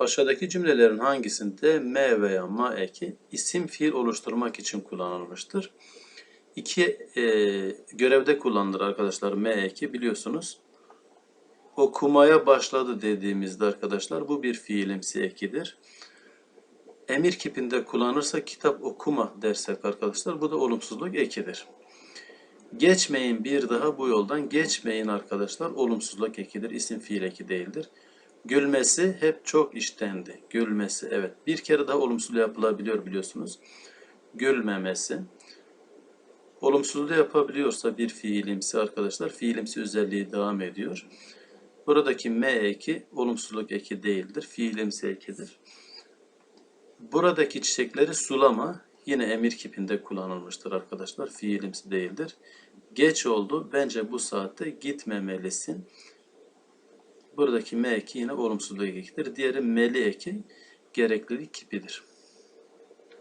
Aşağıdaki cümlelerin hangisinde me veya ma eki isim fiil oluşturmak için kullanılmıştır? İki e, görevde kullanılır arkadaşlar me eki biliyorsunuz. Okumaya başladı dediğimizde arkadaşlar bu bir fiilimsi ekidir. Emir kipinde kullanırsa kitap okuma dersek arkadaşlar bu da olumsuzluk ekidir. Geçmeyin bir daha bu yoldan geçmeyin arkadaşlar olumsuzluk ekidir. İsim fiil eki değildir. Gülmesi hep çok iştendi. Gülmesi evet. Bir kere daha olumsuz yapılabiliyor biliyorsunuz. Gülmemesi. Olumsuzluğu yapabiliyorsa bir fiilimsi arkadaşlar fiilimsi özelliği devam ediyor. Buradaki me eki olumsuzluk eki değildir. Fiilimsi ekidir. Buradaki çiçekleri sulama yine emir kipinde kullanılmıştır arkadaşlar. Fiilimsi değildir. Geç oldu. Bence bu saatte gitmemelisin. Buradaki me eki yine olumsuzluk ekidir. Diğeri meli eki gereklilik kipidir.